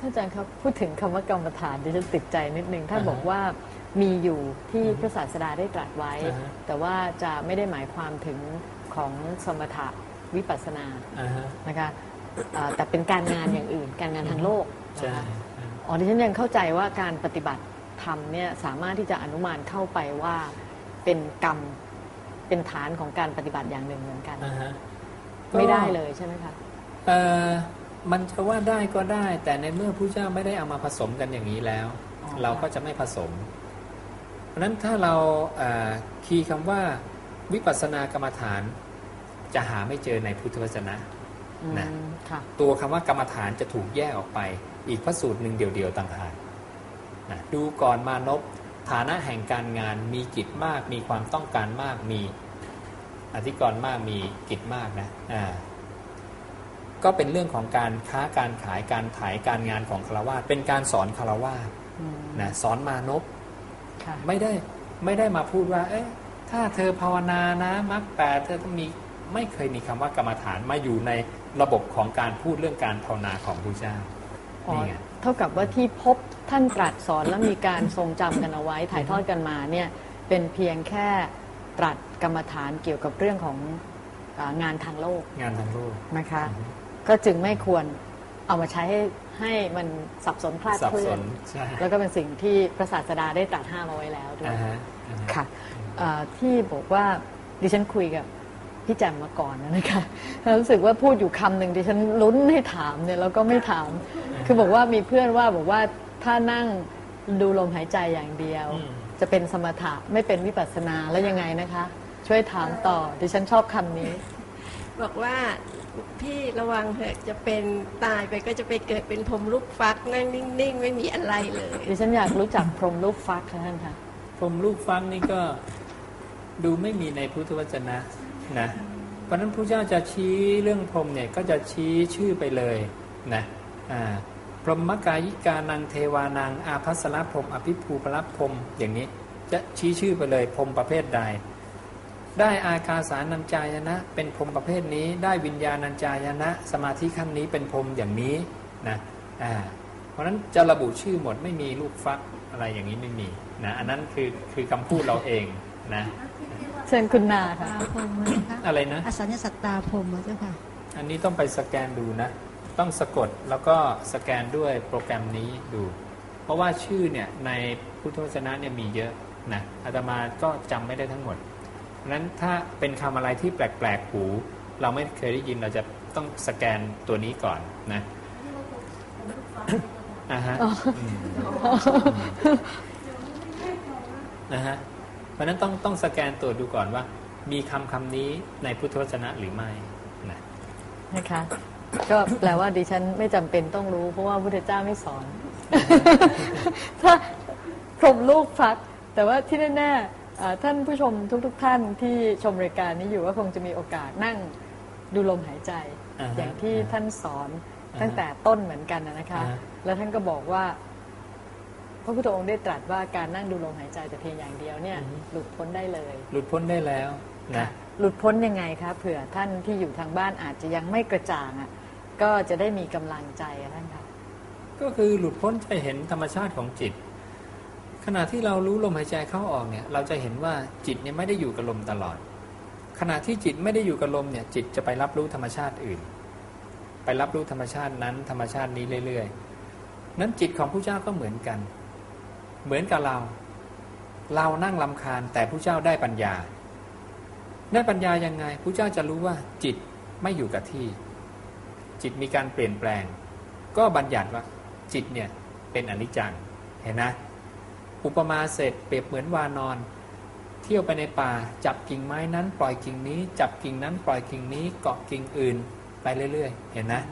ท่านอาจารย์ครับพูดถึงคำว่ากรรมฐานดิฉันติดใจนิดนึงท่านอ่าฮะบอกว่ามีอยู่ที่อือฮึพระศาสดาได้ตรัสไว้อ่าฮะแต่ว่าจะไม่ได้หมายความถึงของสมถะวิปัสสนาอ่าฮะนะคะเอ่อแต่เป็นการงานอย่างอื่น การงานทางโลกใช่นะคะอ่าอ๋อดิฉันยังเข้าใจว่าการปฏิบัติธรรมเนี่ยสามารถที่จะอนุมานเข้าไปว่าเป็นกรรมเป็นฐานของการปฏิบัติอย่างหนึ่งเหมือนกันอ่าฮะไม่ได้เลยใช่ไหมคะเอ่อ มันจะว่าได้ก็ได้ แต่ในเมื่อผู้เจ้าไม่ได้เอามาผสมกันอย่างนี้แล้วอ๋อเราก็จะไม่ผสม เพราะฉะนั้นถ้าเราเอ่อคีย์คำว่าวิปัสสนากรรมฐานจะหาไม่เจอในพุทธวจนะอืมนะค่ะตัวคำว่ากรรมฐานจะถูกแยกออกไป อีกพระสูตรหนึ่งเดียวๆต่างหากนะดูก่อนมานพฐานะแห่งการงานมีกิจมาก มีความต้องการมากมีอธิกรณ์มากมีกิจมากนะอ่า ก็เป็นเรื่องของการค้าการขายการขายการงานของคารวาสเป็นการสอนคารวาสอืมนะสอนมานพค่ะไม่ได้ไม่ได้มาพูดว่า เอ๊ะถ้าเธอภาวนานะมรรคแปดเธอต้องมีไม่เคยมีคำว่ากรรมฐานมาอยู่ในระบบของการพูดเรื่องการภาวนาของพระเจ้าอ๋อนี่ไงเท่ากับว่าที่พบท่านตรัสสอนและมีการทรงจำกันเอาไว้ถ่ายทอดกันมาเนี่ยเป็นเพียงแค่ตรัสกรรมฐานเกี่ยวกับเรื่องของอางานทางโลก งานทางโลกนะคะ ก็จึงไม่ควรเอามาใช้ให้ให้มันสับสนคลาดสับเคลื่สอนนใช่แล้วก็เป็นสิ่งที่พระศาสดาได้ตรัสห้ามเอาไว้แล้วด้วย อ่าฮะอ่าฮะ ค่ะเอ่อที่บอกว่าดิฉันคุยกับพี่แจมมาก่อนนะคะแล้วรู้สึกว่าพูดอยู่คำหนึ่งดิฉันลุ้นให้ถามเนี่ยแล้วก็ไม่ถาม คือบอกว่ามีเพื่อนว่าบอกว่าถ้านั่งดูลมหายใจอย่างเดียว อืม จะเป็นสมถะไม่เป็นวิปัสสนาแล้วยังไงนะคะ ช่วยถามต่อดิฉันชอบคำนี้ บอกว่า พี่ระวังเถอะจะเป็นตายไปก็จะไปเกิดเป็นผมลูกฟักนั่งนิ่ง ๆ ไม่มีอะไรเลยดิฉันอยากรู้จักพรหมลูกฟักค่ะท่านคะพรหมลูกฟังนี่ก็ดูไม่มีในพุทธวจนะนะเพราะฉะนั้นพระเจ้าจะชี้เรื่องพรหมเนี่ยก็จะชี้ชื่อไปเลยนะอ่าพรหมกายิกานังเทวานังอาภัสรพรหมอภิภูปรับพรหมอย่างนี้ จะชี้ชื่อไปเลยพรหมประเภทใด ได้อากาสานัญจายนะ เป็นพรหมประเภทนี้ ได้วิญญาณัญจายนะ สมาธิขั้นนี้เป็นพรหมอย่างนี้นะอ่าเพราะฉะนั้นจะระบุชื่อหมดไม่มีลูกฟักอะไรอย่างนี้ไม่มีนะอันนั้นคือคือคำพูดเราเองนะเชิญคุณนาค่ะตาพรหมนะคะอะไรนะอสัญญาสัตตาพรหมเจ้าค่ะอันนี้ต้องไปสแกนดูนะ ต้องสะกดแล้วก็สแกนด้วยโปรแกรมนี้ดู เพราะว่าชื่อเนี่ยในพุทธวจนะเนี่ยมีเยอะนะอาตมาก็จำไม่ได้ทั้งหมดเพราะฉะ นั้นถ้าเป็นคำอะไรที่แปลก ๆ หู เราไม่เคยได้ยินเราจะต้องสแกนตัวนี้ก่อนนะอ่าฮะมนะฮะเพราะฉะนั้นต้องต้องสแกนตัวดูก่อนว่า มีคำคำนี้ในพุทธวจนะหรือไม่นะนะคะ ก็แปลว่าดิฉันไม่จำเป็นต้องรู้ เพราะว่าพระพุทธเจ้าไม่สอน ถ้าพรหมลูกฟัก แต่ว่าที่แน่ๆอ่า ท่านผู้ชมทุกๆท่านที่ชมรายการนี้อยู่ก็คงจะมีโอกาสนั่งดูลมหายใจอ่าฮะอย่างที่ท่านสอนอ่าฮะตั้งแต่ต้นเหมือนกันนะคะอ่าฮะแล้วท่านก็บอกว่า พระพุทธองค์ได้ตรัสว่าการนั่งดูลมหายใจแต่เพียงอย่างเดียวเนี่ย หลุดพ้นได้เลย หลุดพ้นได้แล้วนะค่ะหลุดพ้นยังไงคะเผื่อท่านที่อยู่ทางบ้านอาจจะยังไม่กระจ่างอะก็จะได้มีกำลังใจอะท่านคะก็คือหลุดพ้นจะเห็นธรรมชาติของจิต ขณะที่เรารู้ลมหายใจเข้าออกเนี่ย เราจะเห็นว่าจิตเนี่ยไม่ได้อยู่กับลมตลอด ขณะที่จิตไม่ได้อยู่กับลมเนี่ย จิตจะไปรับรู้ธรรมชาติอื่น ไปรับรู้ธรรมชาตินั้นธรรมชาตินี้เรื่อยๆ นั้นจิตของผู้เจ้าก็เหมือนกัน เหมือนกับเรา เรานั่งลำคาญแต่ผู้เจ้าได้ปัญญา ได้ปัญญายังไงผู้เจ้าจะรู้ว่าจิตไม่อยู่กับที่ จิตมีการเปลี่ยนแปลง ก็บัญญัติว่าจิตเนี่ยเป็นอนิจจังเห็นนะ อุปมาเสร็จเปรียบเหมือนวานอน เที่ยวไปในป่า จับกิ่งไม้นั้น ปล่อยกิ่งนี้ จับกิ่งนั้นปล่อยกิ่งนี้เกาะกิ่งอื่น ไปเรื่อยๆ เห็นนะ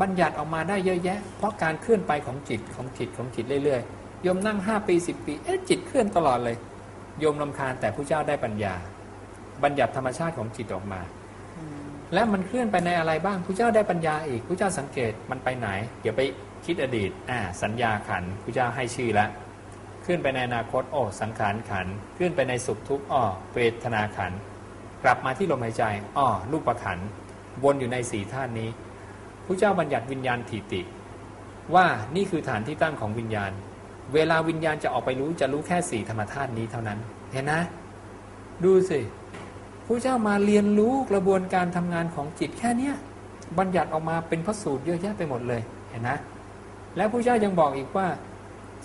บัญญัติออกมาได้เยอะแยะ เพราะการเคลื่อนไปของจิตของจิตของจิตเรื่อยๆโยมนั่งห้าปีสิบปีเอ๊ะจิตเคลื่อนตลอดเลยโยมลำคาญแต่ผู้เจ้าได้ปัญญา บัญญัติธรรมชาติของจิตออกมา และมันเคลื่อนไปในอะไรบ้างผู้เจ้าได้ปัญญาอีกผู้เจ้าสังเกตมันไปไหน เดี๋ยวไปคิดอดีตอ่าสัญญาขันผู้เจ้าให้ชื่อแล้ว เคลื่อนไปในอนาคตโอ้สังขารขันธ์เคลื่อนไปในสุขทุกข์อ้อเวทนาขัน กลับมาที่ลมหายใจอ้อรูปขัน วนอยู่ในสีธาตุนี้ผู้เจ้าบัญญัติวิญญาณถิติ ว่านี่คือฐานที่ตั้งของวิญญาณ เวลาวิญญาณจะออกไปรู้จะรู้แค่สี่ธรรมธาตุนี้เท่านั้น เห็นนะ ดูสิผู้เจ้ามาเรียนรู้กระบวนการทำงานของจิตแค่เนี้ยบัญญัติออกมาเป็นพระสูตรเยอะแยะไปหมดเลยเห็นนะ และผู้เจ้ายังบอกอีกว่า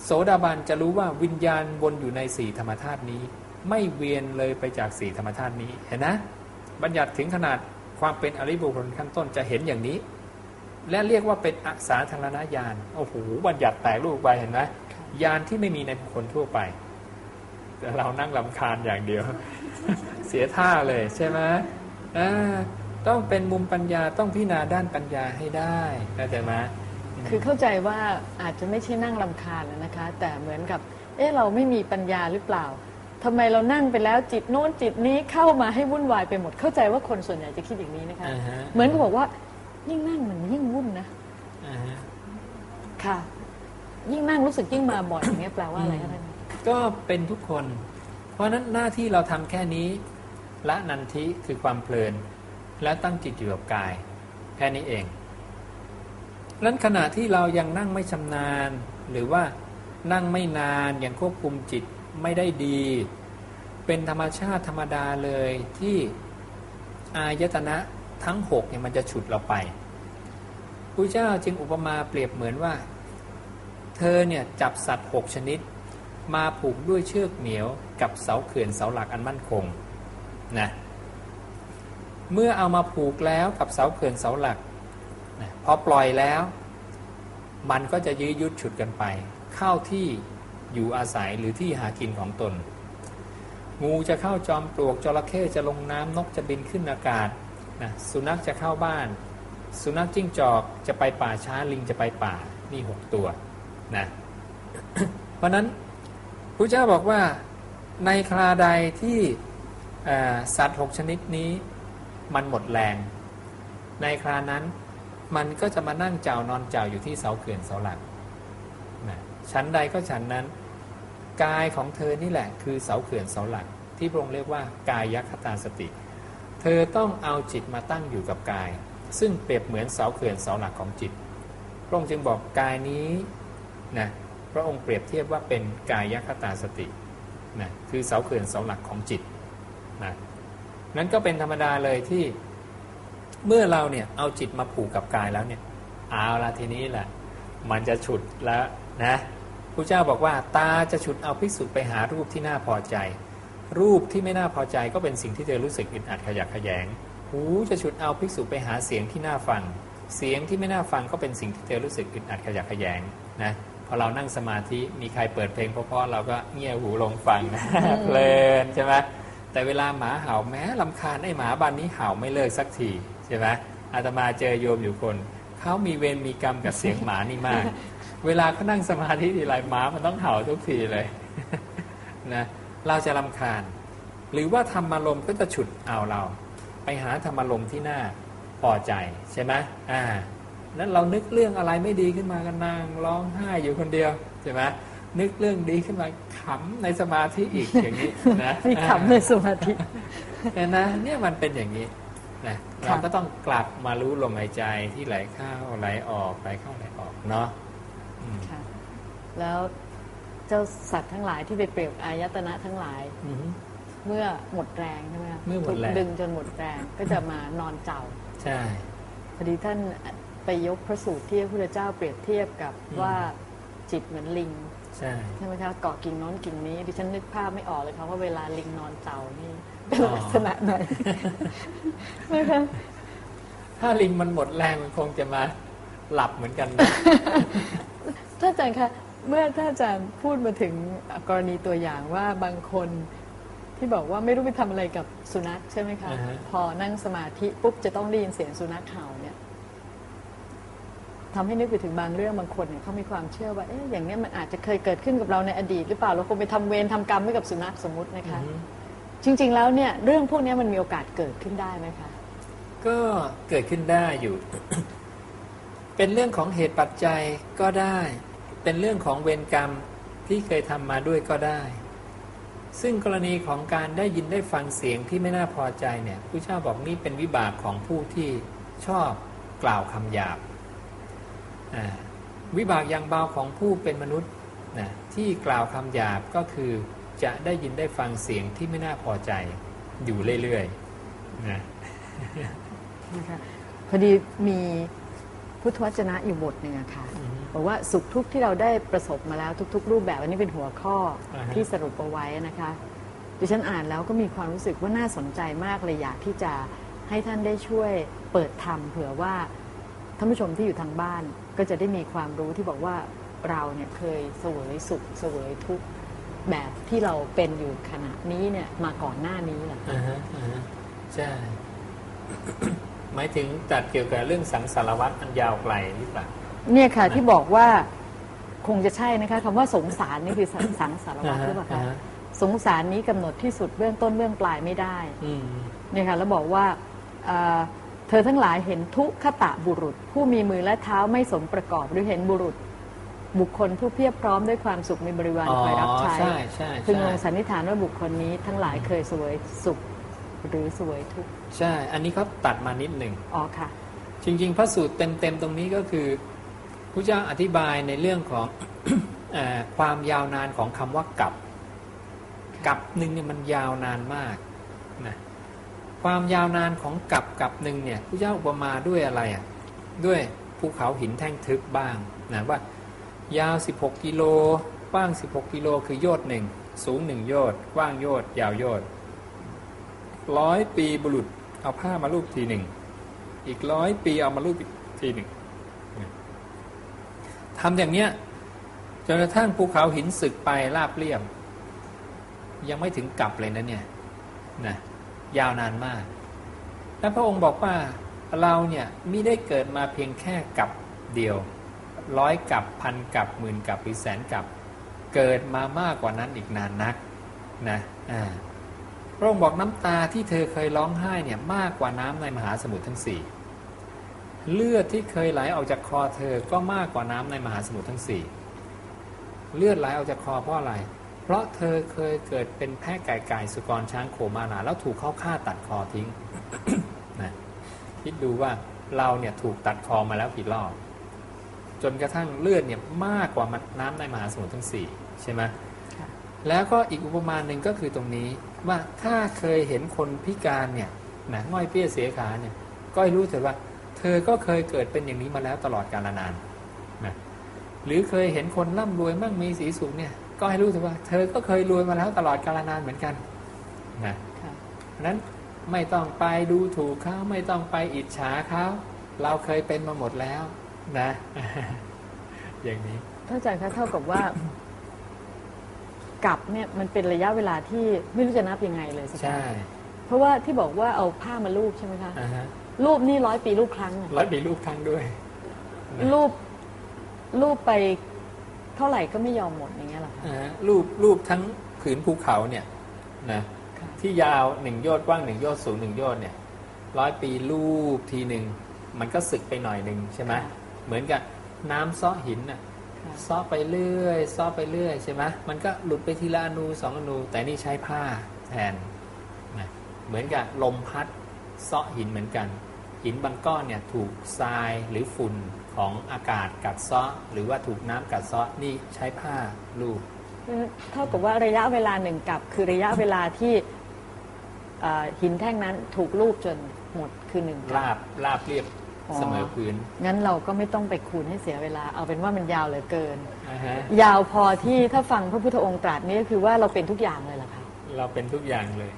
โสดาบันจะรู้ว่าวิญญาณวนอยู่ในสี่ธรรมธาตุนี้ ไม่เวียนเลยไปจากสี่ธรรมธาตุนี้เห็นนะ บัญญัติถึงขนาดความเป็นอริยบุคคลขั้นต้นจะเห็นอย่างนี้ และเรียกว่าเป็นอสาธารณญาณโอ้โหบัญญัติแตกลูกไปเห็นไหมญาณที่ไม่มีในบุคคลทั่วไป แต่เรานั่งลำคาญอย่างเดียว เสียท่าเลยใช่ไหมอ่าต้องเป็นมุมปัญญาต้องพิจารณาด้านปัญญาให้ได้เข้าใจไหม คือเข้าใจว่าอาจจะไม่ใช่นั่งลำคาญนะคะ แต่เหมือนกับ เอ๊ะเราไม่มีปัญญาหรือเปล่าทำไมเรานั่งไปแล้วจิตโน้นจิตนี้เข้ามาให้วุ่นวายไปหมดเข้าใจว่าคนส่วนใหญ่จะคิดอย่างนี้นะคะอ่าฮะเหมือนกับบอกว่า ยิ่งนั่งมันยิ่งวุ่นนะอ่าฮะค่ะ ยิ่งนั่งรู้สึกยิ่งมาบ่อยอย่างเงี้ยแปลว่าอะไรคะท่านก็เป็นทุกคน เพราะฉะนั้นหน้าที่เราทำแค่นี้ละนันทิคือความเพลิน และตั้งจิตอยู่กับกาย แค่นี้เอง นั้นขณะที่เรายังนั่งไม่ชำนาญ หรือว่านั่งไม่นานยังควบคุมจิตไม่ได้ดี เป็นธรรมชาติธรรมดาเลยที่อายตนะทั้งหกเนี่ยมันจะฉุดเราไปพระเจ้าจึงอุปมาเปรียบเหมือนว่า เธอเนี่ยจับสัตว์หกชนิด มาผูกด้วยเชือกเหนียวกับเสาเขื่อนเสาหลักอันมั่นคงนะเมื่อเอามาผูกแล้วกับเสาเขื่อนเสาหลัก นะพอปล่อยแล้ว มันก็จะยื้อยุดฉุดกันไป เข้าที่อยู่อาศัยหรือที่หากินของตน งูจะเข้าจอมปลวกจระเข้จะลงน้ำนกจะบินขึ้นอากาศนะสุนัขจะเข้าบ้าน สุนัขจิ้งจอกจะไปป่าช้าลิงจะไปป่านี่หกตัวนะเพราะนั้นพระเจ้าบอกว่าในคราใดที่สัตว์หกชนิดนี้มันหมดแรง ในครานั้น มันก็จะมานั่งเจ้านอนเจ้าอยู่ที่เสาเขื่อนเสาหลักนะชั้นใดก็ชั้นนั้น กายของเธอนี่แหละคือเสาเขื่อนเสาหลัก ที่พระองค์เรียกว่ากายยัคตาสติ เธอต้องเอาจิตมาตั้งอยู่กับกาย ซึ่งเปรียบเหมือนเสาเขื่อนเสาหลักของจิต พระองค์จึงบอกกายนี้นะพระองค์เปรียบเทียบว่าเป็นกายคตาสตินะคือเสาเขื่อนเสาหลักของจิตนะนั้นก็เป็นธรรมดาเลยที่ เมื่อเราเนี่ยเอาจิตมาผูกกับกายแล้วเนี่ยเอาละทีนี้แหละ มันจะฉุดแล้วนะพระเจ้าบอกว่าตาจะฉุดเอาภิกษุไปหารูปที่น่าพอใจ รูปที่ไม่น่าพอใจก็เป็นสิ่งที่เธอรู้สึกอึดอัดขยักขยง หูจะฉุดเอาภิกษุไปหาเสียงที่น่าฟัง เสียงที่ไม่น่าฟังก็เป็นสิ่งที่เธอรู้สึกอึดอัดขยักขยงนะพอเรานั่งสมาธิมีใครเปิดเพลงเพราะๆเราก็เงี่ยหูลงฟังนะเพลินใช่ไหมแต่เวลาหมาเห่าแม้ลำคาญไอ้หมาบ้านนี้เห่าไม่เลิกสักที ใช่ไหมอาตมาเจอโยมอยู่คนเขามีเวรมีกรรมกับเสียงหมานี่มาก เวลาเขานั่งสมาธิทีไรหมามันต้องเห่าทุกทีเลยนะเราจะลำคาญ หรือว่าธรรมารมณ์ก็จะฉุดเอาเรา ไปหาธรรมารมณ์ที่น่าพอใจใช่ไหมอ่านั้นเรานึกเรื่องอะไรไม่ดีขึ้นมากันนางร้องไห้อยู่คนเดียวใช่ไหมนึกเรื่องดีขึ้นมาขำในสมาธิอีกอย่างนี้นะมีขำในสมาธิเห็นนะเนี่ยมันเป็นอย่างนี้ นะค่ะเราก็ต้องกลับมารู้ลมหายใจที่ไหลเข้าไหลออกไหลเข้าไหลออกเนาะอืมค่ะแล้วเจ้าสัตว์ทั้งหลายที่ไปเปรียบอายตนะทั้งหลายอืมเมื่อหมดแรงใช่ไหมคะเมื่อหมดแรงถูกดึงจนหมดแรงก็จะมานอนเจ้าใช่พอดีท่านไปยกพระสูตรที่พระพุทธเจ้าเปรียบเทียบกับอืมว่าจิตเหมือนลิง ใช่ใช่ไหมคะเกาะกิ่งโน้นกิ่งนี้ดิฉันนึกภาพไม่ออกเลยค่ะว่าเวลาลิงนอนเจ้านี่เป็นลักษณะไหนนะคะถ้าลิงมันหมดแรงมันคงจะมาหลับเหมือนกันนะท่านอาจารย์คะเมื่อท่านอาจารย์พูดมาถึงกรณีตัวอย่างว่าบางคนที่บอกว่าไม่รู้ไปทำอะไรกับสุนัขใช่ไหมคะอ่าฮะพอนั่งสมาธิปุ๊บจะต้องได้ยินเสียงสุนัขเห่าเนี่ย ทำให้นึกไปถึงบางเรื่องบางคนเนี่ยเขามีความเชื่อว่าเอ๊ะอย่างเนี้ยมันอาจจะเคยเกิดขึ้นกับเราในอดีต หรือเปล่าเราคงไปทำเวรทำกรรมให้กับสุนัขสมมตินะคะอืมจริง ๆ แล้วเนี่ยเรื่องพวกเนี้ยมันมีโอกาสเกิดขึ้นได้ไหมคะ ก็เกิดขึ้นได้อยู่ เป็นเรื่องของเหตุปัจจัยก็ได้ เป็นเรื่องของเวรกรรมที่เคยทำมาด้วยก็ได้ ซึ่งกรณีของการได้ยินได้ฟังเสียงที่ไม่น่าพอใจเนี่ยผู้เจ้าบอกนี่เป็นวิบากของผู้ที่ชอบกล่าวคำหยาบอ่า วิบากอย่างเบาของผู้เป็นมนุษย์นะที่กล่าวคำหยาบก็คือจะได้ยินได้ฟังเสียงที่ไม่น่าพอใจอยู่เรื่อยๆนะนะคะพอดีมีพุทธวจนะอยู่บทหนึ่งอะค่ะอืมบอกว่าสุขทุกข์ที่เราได้ประสบมาแล้วทุก ๆ รูปแบบอันนี้เป็นหัวข้ออาฮะที่สรุปเอาไว้นะคะดิฉันอ่านแล้วก็มีความรู้สึกว่าน่าสนใจมากเลยอยากที่จะให้ท่านได้ช่วยเปิดธรรมเผื่อว่า ท่านผู้ชมที่อยู่ทางบ้านก็จะได้มีความรู้ที่บอกว่าเราเนี่ยเคยเสวยสุขเสวยทุกข์แบบที่เราเป็นอยู่ขณะนี้เนี่ยมาก่อนหน้านี้แหละอ่าฮะอ่าฮะใช่ หมายถึงตัดเกี่ยวกับเรื่องสังสารวัตรอันยาวไกลหรือเปล่า เนี่ยค่ะ ที่บอกว่าคงจะใช่นะคะคำว่าสงสารนี่คือสังสังสารวัตรอ่าฮะหรือเปล่าอ่าคะฮะสงสารนี้กำหนดที่สุดเบื้องต้นเบื้องปลายไม่ได้อืม เนี่ยค่ะแล้วบอกว่าเอ่อ เธอทั้งหลายเห็นทุกขตะบุรุษ ผู้มีมือและเท้าไม่สมประกอบหรือเห็นบุรุษ บุคคลผู้เพียบพร้อมด้วยความสุขมีบริวารอ๋อคอยรับใช้ใช่ใช่พึงใช่ลงสันนิษฐานว่าบุคคลนี้ทั้งหลายเคยเสวยสุขหรือเสวยทุกข์ใช่ อันนี้เขาตัดมานิดหนึ่งอ๋อค่ะ จริง ๆ พระสูตรเต็มๆตรงนี้ก็คือพระเจ้าอธิบายในเรื่องของเอ่อความยาวนานของคำว่ากับกับหนึ่งเนี่ยมันยาวนานมากนะ ความยาวนานของกับกับหนึ่งเนี่ยพระเจ้าอุปมาด้วยอะไรอะด้วยภูเขาหินแท่งทึบบ้างนะว่ายาว 16 กิโลกว้าง 16 กิโลคือโยชน์หนึ่งสูงหนึ่งโยชน์กว้างโยชน์ยาวโยชน์ร้อยปีบุรุษเอาผ้ามาลูบทีหนึ่งอีกร้อยปีเอามารูปอีกทีหนึ่งทำอย่างเนี้ยจนกระทั่งภูเขาหินสึกไปราบเรียบ ยังไม่ถึงกลับเลยนะเนี่ยนะ ยาวนานมาก แล้วพระองค์บอกว่าเราเนี่ยไม่ได้เกิดมาเพียงแค่กับเดียว ร้อยกับพันกับหมื่นกับหรือแสนกับ เกิดมามากกว่านั้นอีกนานนักนะอ่าพระองค์บอกน้ำตาที่เธอเคยร้องไห้เนี่ยมากกว่าน้ำในมหาสมุทรทั้งสี่เลือดที่เคยไหลออกจากคอเธอก็มากกว่าน้ำในมหาสมุทรทั้งสี่เลือดไหลออกจากคอเพราะอะไร พราะเธอเคยเกิดเป็นแพะไก่ไก่สุกรช้างโคมานาแล้วถูกเขาฆ่าตัดคอทิ้งนะคิดดูว่าเราเนี่ยถูกตัดคอมาแล้วกี่รอบจนกระทั่งเลือดเนี่ยมากกว่าน้ำในมหาสมุทรทั้งสี่ใช่ไหมค่ะแล้วก็อีกอุปมาหนึ่งก็คือตรงนี้ว่าถ้าเคยเห็นคนพิการเนี่ยนะง่อยเปี้ยเสียขาเนี่ย ก็ให้รู้เถอะว่า เธอก็เคยเกิดเป็นอย่างนี้มาแล้วตลอดกาลนานนะหรือเคยเห็นคนร่ำรวยมั่งมีสีสุขเนี่ย ก็ให้รู้เถอะว่า เธอก็เคยรวยมาแล้วตลอดกาลนานเหมือนกันนะค่ะเพราะฉะนั้นไม่ต้องไปดูถูกเขาไม่ต้องไปอิจฉาเขาเราเคยเป็นมาหมดแล้วนะ อย่างนี้ท่านอาจารย์คะเท่ากับว่ากับเนี่ยมันเป็นระยะเวลาที่ไม่รู้จะนับยังไงเลยสิคะใช่เพราะว่าที่บอกว่าเอาผ้ามาลูบใช่ไหมคะอ่าฮะรูปนี่ร้อยปีรูปครั้งอะร้อยปีลูกครั้งด้วยนะรูปรูปไป เท่าไหร่ก็ไม่ยอมหมดอย่างเงี้ยเหรอคะอ่าฮะรูปรูปทั้งผืนภูเขาเนี่ยนะค่ะที่ยาวหนึ่งโยอดกว้างหนึ่งโยอดสูงหนึ่งโยอดเนี่ยร้อยปีรูปทีหนึ่งมันก็สึกไปหน่อยหนึ่งใช่ไหมเหมือนกับน้ำซ้อหินน่ะค่ะซ้อไปเรื่อยซ้อไปเรื่อยใช่ไหมมันก็หลุดไปทีละอนูสองอนู แต่นี่ใช้ผ้าแทนนะเหมือนกับลมพัดซ้อหินเหมือนกัน หินบางก้อนเนี่ยถูกทรายหรือฝุ่น ของอากาศกัดเซาะหรือว่าถูกน้ำกัดเซาะนี่ใช้ผ้าลูบเท่ากับว่าระยะเวลาหนึ่งกับ คือระยะเวลาที่เอ่อหินแท่งนั้นถูกลูบจนหมดคือหนึ่งกับลาบลาบเรียบอ๋อเสมอพื้น งั้นเราก็ไม่ต้องไปคูณให้เสียเวลา เอาเป็นว่ามันยาวเหลือเกินอ่าฮะยาวพอที่ถ้าฟังพระพุทธองค์ตรัสนี่ก็คือว่าเราเป็นทุกอย่างเลยเหรอคะ เราเป็นทุกอย่างเลย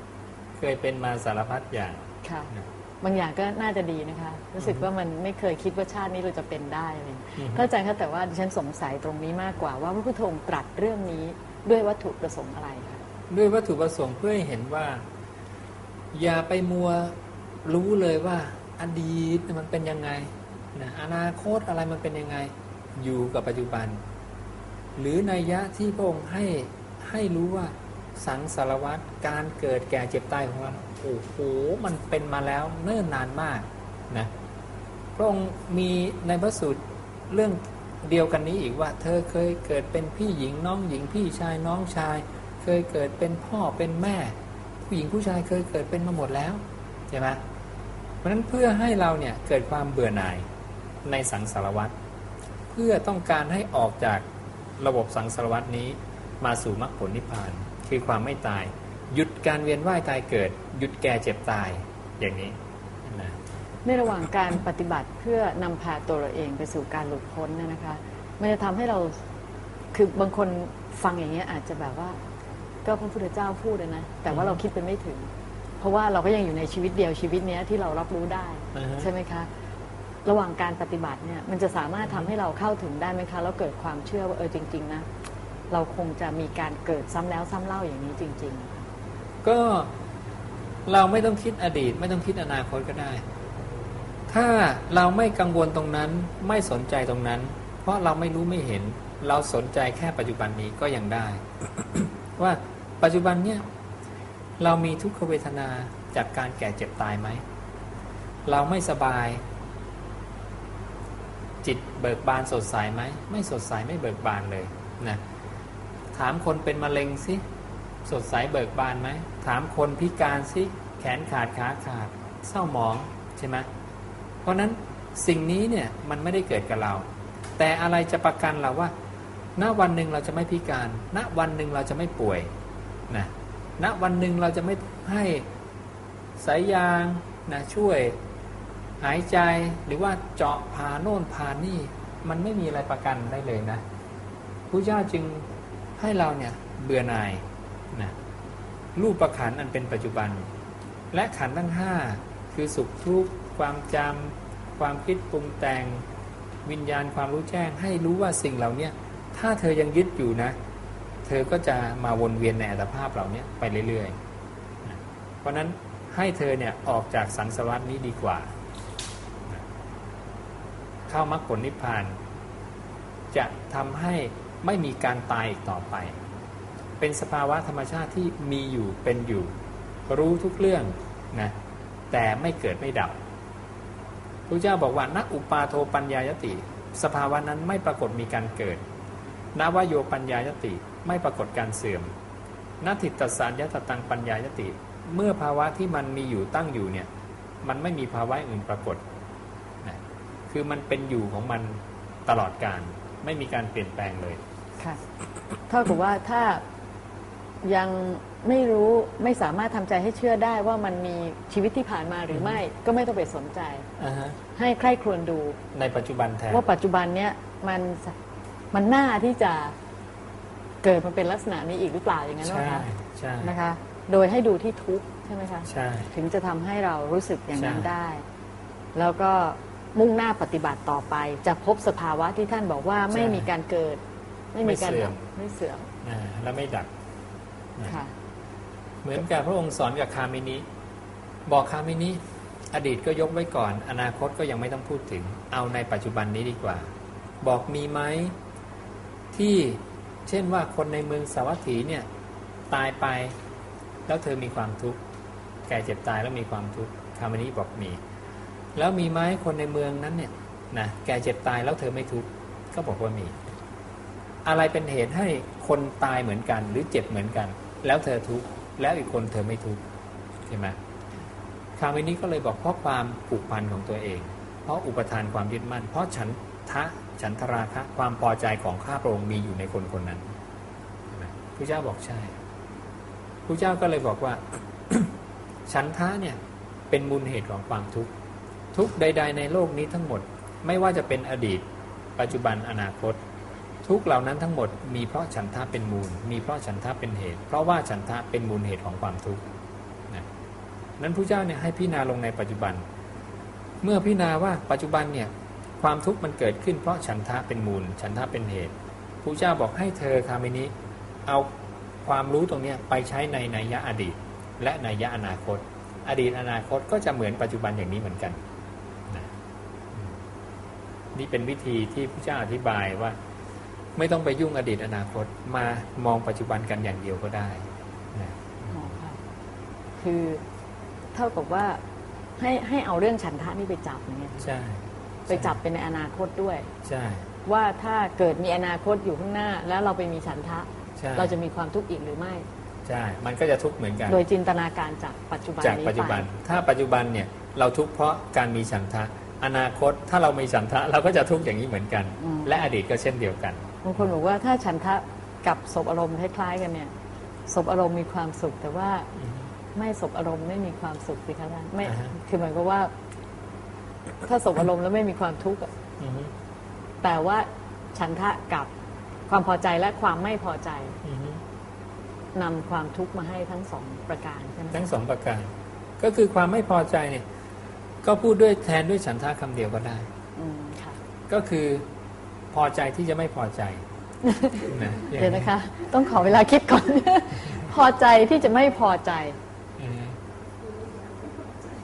เคยเป็นมาสารพัดอย่าง ค่ะนะ บางอย่างก็น่าจะดีนะคะ รู้สึกว่ามันไม่เคยคิดว่าชาตินี้เราจะเป็นได้เลยอือฮึเข้าใจค่ะแต่ว่าดิฉันสงสัยตรงนี้มากกว่าว่าพระพุทธองค์ตรัสเรื่องนี้ด้วยวัตถุประสงค์อะไรคะด้วยวัตถุประสงค์เพื่อให้เห็นว่า อย่าไปมัวรู้เลยว่าอดีตมันเป็นยังไงนะอนาคตอะไรมันเป็นยังไง อยู่กับปัจจุบัน หรือนัยยะที่พระองค์ให้ให้รู้ว่าสังสารวัตรการเกิดแก่เจ็บตายของเรา โอ้โหมันเป็นมาแล้วเนิ่นนานมากนะพระองค์มีในพระสูตรเรื่องเดียวกันนี้อีกว่า เธอเคยเกิดเป็นพี่หญิงน้องหญิงพี่ชายน้องชาย เคยเกิดเป็นพ่อเป็นแม่ ผู้หญิงผู้ชายเคยเกิดเป็นมาหมดแล้วใช่ไหมเพราะฉะนั้นเพื่อให้เราเนี่ยเกิดความเบื่อหน่ายในสังสารวัตรเพื่อต้องการให้ออกจากระบบสังสารวัตนี้มาสู่มรรคผลนิพพาน คือความไม่ตาย หยุดการเวียนว่ายตายเกิด หยุดแก่เจ็บตายอย่างนี้นะในระหว่างการปฏิบัติเพื่อนำพาตัวเราเองไปสู่การหลุดพ้นเนยนะคะมันจะทำให้เราคือบางคนฟังอย่างเงี้ยอาจจะแบบว่า ก็พระพุทธเจ้าพูดอะนะ แต่ว่าเราคิดไปไม่ถึง เพราะว่าเราก็ยังอยู่ในชีวิตเดียวชีวิตเนี้ยที่เรารับรู้ได้อ่าฮะใช่ไหมคะ ระหว่างการปฏิบัติเนี่ยมันจะสามารถทำให้เราเข้าถึงได้ไหมคะ แล้วเกิดความเชื่อว่าเออจริง ๆ นะ เราคงจะมีการเกิดซ้ำแล้วซ้ำเล่าอย่างนี้จริง ก็เราไม่ต้องคิดอดีต ไม่ต้องคิดอนาคตก็ได้ ถ้าเราไม่กังวลตรงนั้นไม่สนใจตรงนั้น เพราะเราไม่รู้ไม่เห็น เราสนใจแค่ปัจจุบันนี้ก็ยังได้ ว่าปัจจุบันเนี่ยเรามีทุกขเวทนาจากการแก่เจ็บตายไหม เราไม่สบาย จิตเบิกบานสดใสไหม ไม่สดใสไม่เบิกบานเลยนะถามคนเป็นมะเร็งสิ สดใสเบิกบานไหม ถามคนพิการสิแขนขาดขาขาด เศร้าหมองใช่ไหมเพราะนั้นสิ่งนี้เนี่ยมันไม่ได้เกิดกับเรา แต่อะไรจะประกันเราว่า ณวันหนึ่งเราจะไม่พิการ ณวันหนึ่งเราจะไม่ป่วยนะณวันหนึ่งเราจะไม่ให้สายยางนะช่วยหายใจหรือว่าเจาะผ่าโน่นผ่านี่ มันไม่มีอะไรประกันได้เลยนะพระเจ้าจึงให้เราเนี่ยเบื่อหน่าย นะรูปประขันอันเป็นปัจจุบัน และขันทั้งห้าคือสุขทุกข์ความจำความคิดปรุงแต่งวิญญาณความรู้แจ้ง ให้รู้ว่าสิ่งเหล่าเนี้ยถ้าเธอยังยึดอยู่นะ เธอก็จะมาวนเวียนในอัตภาพเหล่านี้ไปเรื่อยๆนะเพราะนั้นให้เธอเนี่ยออกจากสังสารวัตนี้ดีกว่านะเข้ามรรคผลนิพพาน จะทำให้ไม่มีการตายอีกต่อไป เป็นสภาวะธรรมชาติที่มีอยู่เป็นอยู่ รู้ทุกเรื่องนะแต่ไม่เกิดไม่ดับพระเจ้าบอกว่านักอุปาโทปัญญายติ สภาวะนั้นไม่ปรากฏมีการเกิดนวโยปัญญายติไม่ปรากฏการเสื่อมนัตถิตสารยตตังปัญญายติ เมื่อภาวะที่มันมีอยู่ตั้งอยู่เนี่ยมันไม่มีภาวะอื่นปรากฏนะคือมันเป็นอยู่ของมันตลอดการ ไม่มีการเปลี่ยนแปลงเลย ค่ะ เท่ากับว่าถ้า ยังไม่รู้ไม่สามารถทำใจให้เชื่อได้ว่ามันมีชีวิตที่ผ่านมาหรือไม่ ก็ไม่ต้องไปสนใจให้ใคร่ครวญดู ในปัจจุบันแทนว่าปัจจุบันเนี้ยมันมันน่าที่จะเกิดมาเป็นลักษณะนี้อีกหรือเปล่าอย่างนั้นหรอใช่คะใช่นะคะ โดยให้ดูที่ทุกข์ใช่ไหมคะ ใช่ ถึงจะทำให้เรารู้สึกอย่างนั้นใช่ ได้ แล้วก็มุ่งหน้าปฏิบัติต่อไป จะพบสภาวะที่ท่านบอกว่าไม่มีการเกิด ไม่มีการดับไม่เสื่อม อ่าแล้วไม่ดับนะค่ะ เหมือนกับพระองค์สอนกับคามินิบอกคามินิอดีตก็ยกไว้ก่อน อนาคตก็ยังไม่ต้องพูดถึง เอาในปัจจุบันนี้ดีกว่า บอกมีไหมที่เช่นว่าคนในเมืองสาวัตถีเนี่ยตายไป แล้วเธอมีความทุกข์แก่เจ็บตายแล้วมีความทุกข์คามินิบอกมี แล้วมีไหมคนในเมืองนั้นเนี่ยนะแก่เจ็บตายแล้วเธอไม่ทุกข์ก็บอกว่ามี อะไรเป็นเหตุให้คนตายเหมือนกัน หรือเจ็บเหมือนกัน แล้วเธอทุกข์แล้วอีกคนเธอไม่ทุกข์ใช่ไหมคามินี้ก็เลยบอกเพราะความผูกพันของตัวเอง เพราะอุปทานความยึดมั่น เพราะฉันทะฉันทราคะความพอใจของข้าพระองค์มีอยู่ในคนคนนั้นพระเจ้าบอกใช่พระเจ้าก็เลยบอกว่า ฉันทะเนี่ยเป็นมูลเหตุของความทุกข์ทุกใด ๆ ในโลกนี้ทั้งหมด ไม่ว่าจะเป็นอดีต ปัจจุบันอนาคต ทุกเหล่านั้นทั้งหมดมีเพราะฉันทะเป็นมูล มีเพราะฉันทะเป็นเหตุ เพราะว่าฉันทะเป็นมูลเหตุของความทุกข์นะนั้นพระเจ้าเนี่ยให้พิจารณาลงในปัจจุบัน เมื่อพิจารณาว่าปัจจุบันเนี่ยความทุกข์มันเกิดขึ้นเพราะฉันทะเป็นมูล ฉันทะเป็นเหตุพระเจ้าบอกให้เธอคามินิเอาความรู้ตรงนี้ไปใช้ในนัยยะอดีต และนัยยะอนาคต อดีตอนาคตก็จะเหมือนปัจจุบันอย่างนี้เหมือนกันนะนี่เป็นวิธีที่พระเจ้าอธิบายว่า ไม่ต้องไปยุ่งอดีตอนาคตมามองปัจจุบันกันอย่างเดียวก็ได้นะอ๋อค่ะคือเท่ากับว่าให้ให้เอาเรื่องฉันทะนี่ไปจับอย่างเงี้ยใช่ ไปจับเป็นในอนาคตด้วย ใช่ ว่าถ้าเกิดมีอนาคตอยู่ข้างหน้า แล้วเราไปมีฉันทะใช่เราจะมีความทุกข์อีกหรือไม่ใช่มันก็จะทุกข์เหมือนกัน โดยจินตนาการจากปัจจุบันจากนี้ปัจจุบันไปถ้าปัจจุบันเนี่ยเราทุกข์เพราะการมีฉันทะ อนาคตถ้าเรามีฉันทะเราก็จะทุกข์อย่างนี้เหมือนกันอืมและอดีตก็เช่นเดียวกัน บางคนบอกว่าถ้าฉันทะกับศพอารมณ์คล้ายๆกันเนี่ยศพอารมณ์มีความสุข แต่ว่าไม่ศพอารมณ์ไม่มีความสุขสิคะท่านไม่อ่าฮะคือหมายความว่า ถ้าศพอารมณ์แล้วไม่มีความทุกข์อะอือฮึแต่ว่าฉันทะกับความพอใจและความไม่พอใจอือฮึนำความทุกข์มาให้ทั้งสองประการใช่ไหมทั้งสองประการ ก็คือความไม่พอใจเนี่ย ก็พูดด้วยแทนด้วยฉันทะคำเดียวก็ได้อืมค่ะก็คือ พอใจที่จะไม่พอใจนะเดี๋ยวนะคะ ต้องขอเวลาคิดก่อน พอใจที่จะไม่พอใจอือฮึ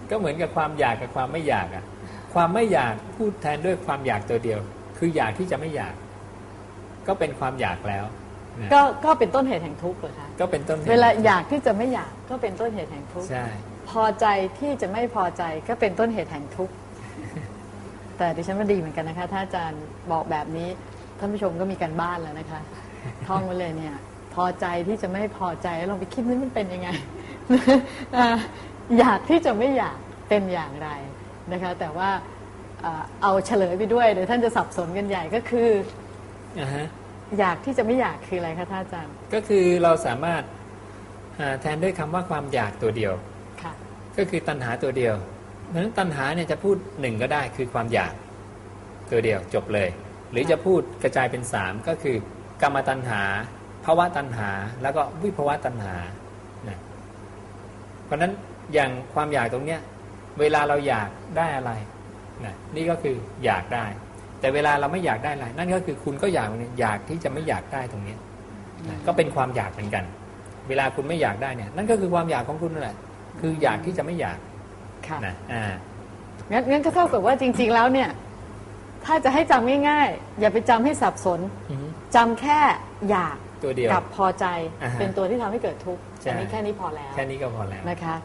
ก็เหมือนกับความอยากกับความไม่อยากอะความไม่อยากพูดแทนด้วยความอยากตัวเดียว คืออยากที่จะไม่อยาก ก็เป็นความอยากแล้วนะก็ก็เป็นต้นเหตุแห่งทุกข์เหรอคะก็เป็นต้นหตุเวลาอยากที่จะไม่อยากก็เป็นต้นเหตุแห่งทุกข์ใช่พอใจที่จะไม่พอใจก็เป็นต้นเหตุแห่งทุกข์ แต่ดิฉันว่าดีเหมือนกันนะคะ ถ้าอาจารย์บอกแบบนี้ท่านผู้ชมก็มีการบ้านแล้วนะคะ ท่องไว้เลยเนี่ย พอใจที่จะไม่พอใจลองไปคิดนี่มันเป็นยังไงอ่าอยากที่จะไม่อยากเป็นอย่างไรนะคะ แต่ว่าอ่าเอาเฉลยไปด้วยเดี๋ยวท่านจะสับสนกันใหญ่ก็คืออ่าฮะอยากที่จะไม่อยากคืออะไรคะท่านอาจารย์ ก็คือเราสามารถอ่าแทนด้วยคำว่าความอยากตัวเดียวค่ะก็คือตัณหาตัวเดียว เพราะฉะนั้นตัณหาเนี่ยจะพูดหนึ่งก็ได้คือความอยากตัวเดียวจบเลย หรือจะพูดกระจายเป็นสามก็คือกรรมตัณหาภาวะตัณหา แล้วก็วิภาวะตัณหานะเพราะนั้นอย่างความอยากตรงเนี้ยเวลาเราอยากได้อะไรนะนี่ก็คืออยากได้ แต่เวลาเราไม่อยากได้อะไรนั่นก็คือคุณก็อยากอยากที่จะไม่อยากได้ตรงเนี้ยนะก็เป็นความอยากเหมือนกัน เวลาคุณไม่อยากได้เนี่ยนั่นก็คือความอยากของคุณนั่นแหละคืออยากที่จะไม่อยาก ค่ะนะอ่างั้นงั้นก็เท่ากับว่าจริง ๆ แล้วเนี่ย ถ้าจะให้จำง่ายๆ อย่าไปจำให้สับสนอือฮึ จำแค่อยากตัวเดียวกับพอใจอ่าฮะเป็นตัวที่ทำให้เกิดทุกข์ใช่ อันนี้แค่นี้พอแล้วแค่นี้ก็พอแล้ว นะคะ